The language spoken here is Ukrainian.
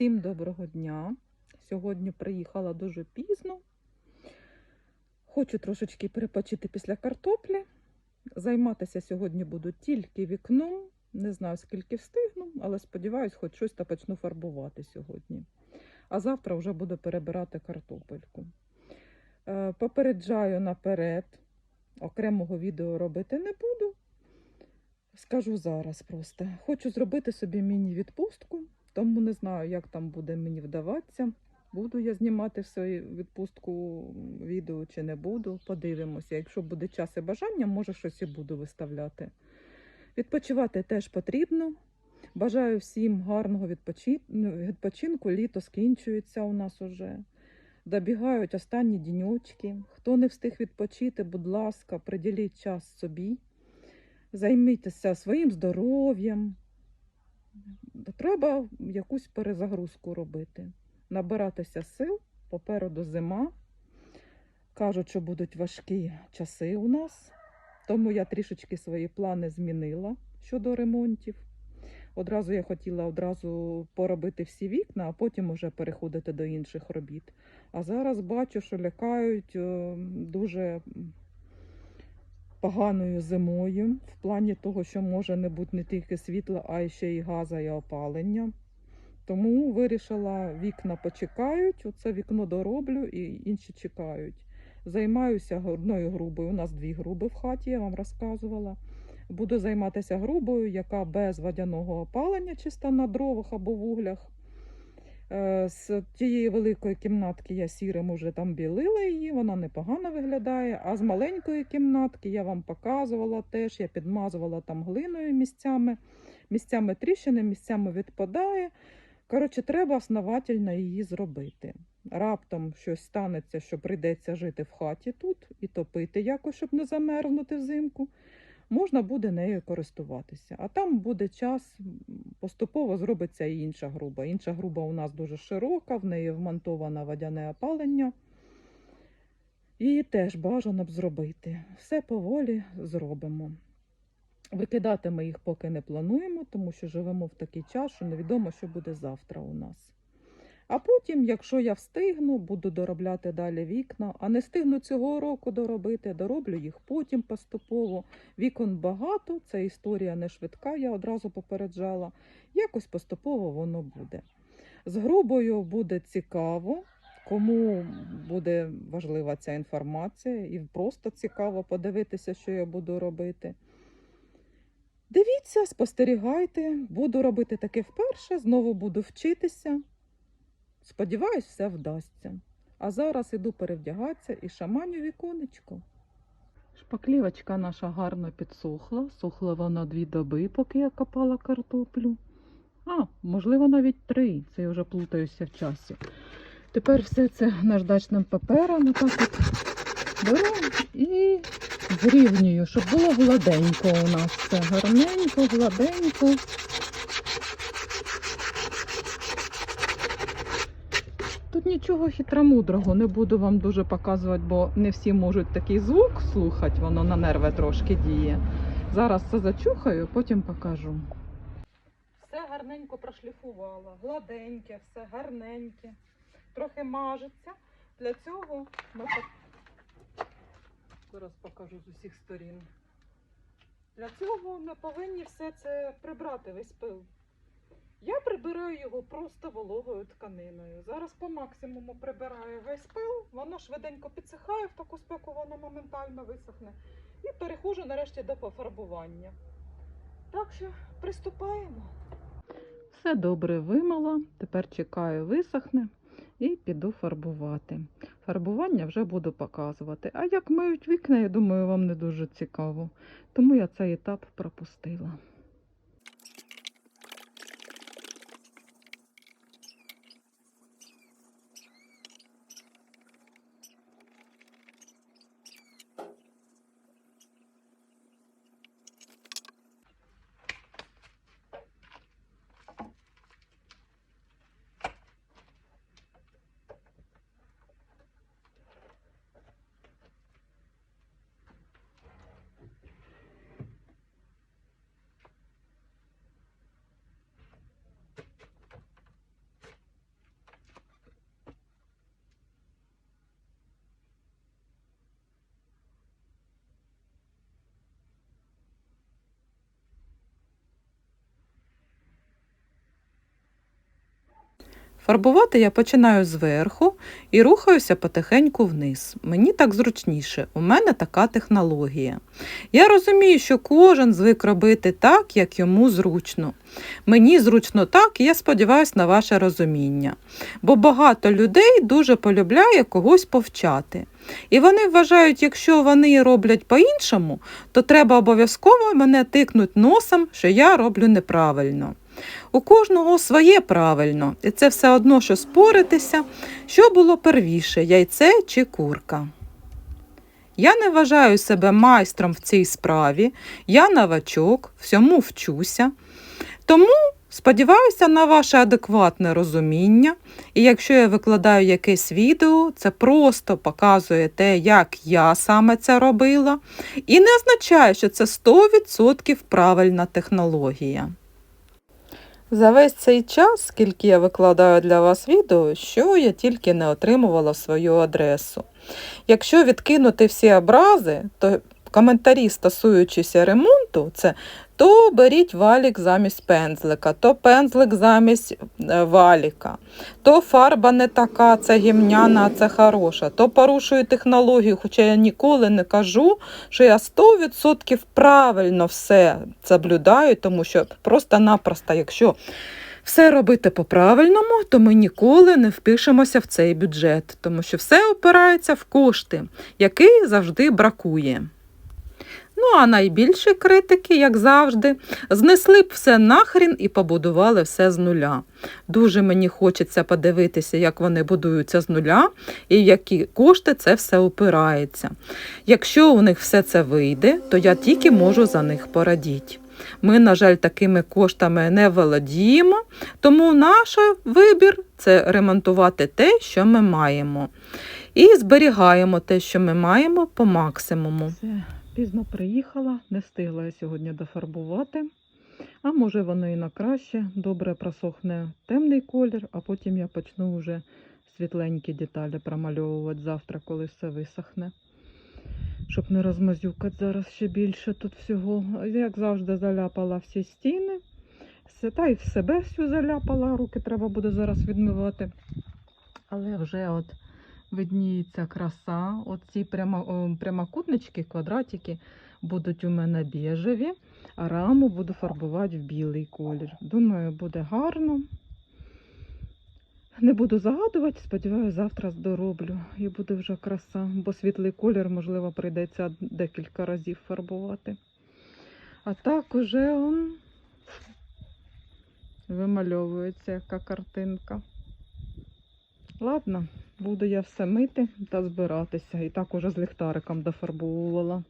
Всім доброго дня. Сьогодні приїхала дуже пізно. Хочу трошечки перепочити після картоплі. Займатися сьогодні буду тільки вікном. Не знаю, скільки встигну, але сподіваюсь, хоч щось та почну фарбувати сьогодні. А завтра вже буду перебирати картопельку. Е, Попереджаю наперед, окремого відео робити не буду. Скажу зараз просто. Хочу зробити собі міні-відпустку, тому не знаю, як там буде мені вдаватися. Буду я знімати в свою відпустку відео чи не буду. Подивимося. Якщо буде час і бажання, може щось і буду виставляти. Відпочивати теж потрібно. Бажаю всім гарного ну, відпочинку. Літо скінчується у нас уже. Добігають останні діньочки. Хто не встиг відпочити, будь ласка, приділіть час собі. Займітеся своїм здоров'ям. Треба якусь перезагрузку робити, набиратися сил, попереду зима. Кажуть, що будуть важкі часи у нас, тому я трішечки свої плани змінила щодо ремонтів. Одразу я хотіла одразу поробити всі вікна, а потім вже переходити до інших робіт. А зараз бачу, що лякають е, дуже поганою зимою, в плані того, що може не бути не тільки світла, а ще й газа і опалення. Тому вирішила, вікна почекають, оце вікно дороблю і інші чекають. Займаюся одною грубою. У нас дві груби в хаті, я вам розказувала. Буду займатися грубою, яка без водяного опалення, чисто на дровах або вуглях. Е, З тієї великої кімнатки я сірим уже там білила її, вона непогано виглядає. А з маленької кімнатки я вам показувала теж, я підмазувала там глиною місцями, місцями тріщини, місцями відпадає. Коротше, треба основательно її зробити. Раптом щось станеться, що прийдеться жити в хаті тут і топити якось, щоб не замерзнути взимку. Можна буде нею користуватися. А там буде час, поступово зробиться і інша груба. Інша груба у нас дуже широка, в неї вмонтоване водяне опалення. Її теж бажано б зробити. Все поволі зробимо. Викидати ми їх поки не плануємо, тому що живемо в такий час, що невідомо, що буде завтра у нас. А потім, якщо я встигну, буду доробляти далі вікна, а не встигну цього року доробити, дороблю їх потім поступово. Вікон багато, це історія не швидка, я одразу попереджала. Якось поступово воно буде. З грубою буде цікаво, кому буде важлива ця інформація, і просто цікаво подивитися, що я буду робити. Дивіться, спостерігайте, буду робити таке вперше, знову буду вчитися. Сподіваюсь, все вдасться. А зараз іду перевдягатися і шаманю віконечко. Шпаклівочка наша гарно підсохла. Сохла вона дві доби, поки я копала картоплю. А, можливо, навіть три. Це я вже плутаюся в часі. Тепер все це наждачним папером отак от беру і зрівнюю, щоб було гладенько у нас все. Гарненько, гладенько. Тут нічого хитромудрого не буду вам дуже показувати, бо не всі можуть такий звук слухати, воно на нерви трошки діє. Зараз це зачухаю, потім покажу. Все гарненько прошліфувала, гладеньке, все гарненьке, трохи мажеться. Для цього ми зараз покажу з усіх сторін. Для цього ми повинні все це прибрати, весь пил. Я прибираю його просто вологою тканиною. Зараз по максимуму прибираю весь пил, воно швиденько підсихає в таку спеку, воно моментально висохне. І переходжу нарешті до пофарбування. Так що приступаємо. Все добре вимила, тепер чекаю, висохне і піду фарбувати. Фарбування вже буду показувати. А як миють вікна, я думаю, вам не дуже цікаво. Тому я цей етап пропустила. Фарбувати я починаю зверху і рухаюся потихеньку вниз. Мені так зручніше, у мене така технологія. Я розумію, що кожен звик робити так, як йому зручно. Мені зручно так, і я сподіваюся на ваше розуміння. Бо багато людей дуже полюбляє когось повчати. І вони вважають, якщо вони роблять по-іншому, то треба обов'язково мене тикнуть носом, що я роблю неправильно. У кожного своє правильно, і це все одно, що споритися, що було первіше, яйце чи курка. Я не вважаю себе майстром в цій справі, я новачок, всьому вчуся. Тому сподіваюся на ваше адекватне розуміння. І якщо я викладаю якесь відео, це просто показує те, як я саме це робила, і не означає, що це 100% правильна технологія. За весь цей час, скільки я викладаю для вас відео, що я тільки не отримувала свою адресу. Якщо відкинути всі образи, то коментарі, стосуючися ремонту, це то беріть валік замість пензлика, то пензлик замість е, валіка, то фарба не така, це гімняна, а це хороша, то порушую технологію, хоча я ніколи не кажу, що я 100% правильно все соблюдаю, тому що просто-напросто, якщо все робити по-правильному, то ми ніколи не впишемося в цей бюджет, тому що все опирається в кошти, який завжди бракує. Ну, а найбільші критики, як завжди, знесли б все нахрін і побудували все з нуля. Дуже мені хочеться подивитися, як вони будуються з нуля і які кошти це все опирається. Якщо у них все це вийде, то я тільки можу за них порадіти. Ми, на жаль, такими коштами не володіємо, тому наш вибір це ремонтувати те, що ми маємо. І зберігаємо те, що ми маємо по максимуму. Пізно приїхала, не встигла я сьогодні дофарбувати. А може воно і на краще. Добре просохне темний колір, а потім я почну вже світленькі деталі промальовувати завтра, коли все висохне. Щоб не розмазюкати зараз ще більше тут всього. Як завжди, заляпала всі стіни. Та й в себе всю заляпала, руки треба буде зараз відмивати. Але вже от видніється краса. Оці прямо, прямокутнички, квадратики будуть у мене біжеві, а раму буду фарбувати в білий колір. Думаю, буде гарно. Не буду загадувати, сподіваюся, завтра дороблю і буде вже краса, бо світлий колір, можливо, прийдеться декілька разів фарбувати. А так уже он вимальовується яка картинка. Ладно, буду я все мити та збиратися. І так уже з ліхтариком дофарбовувала.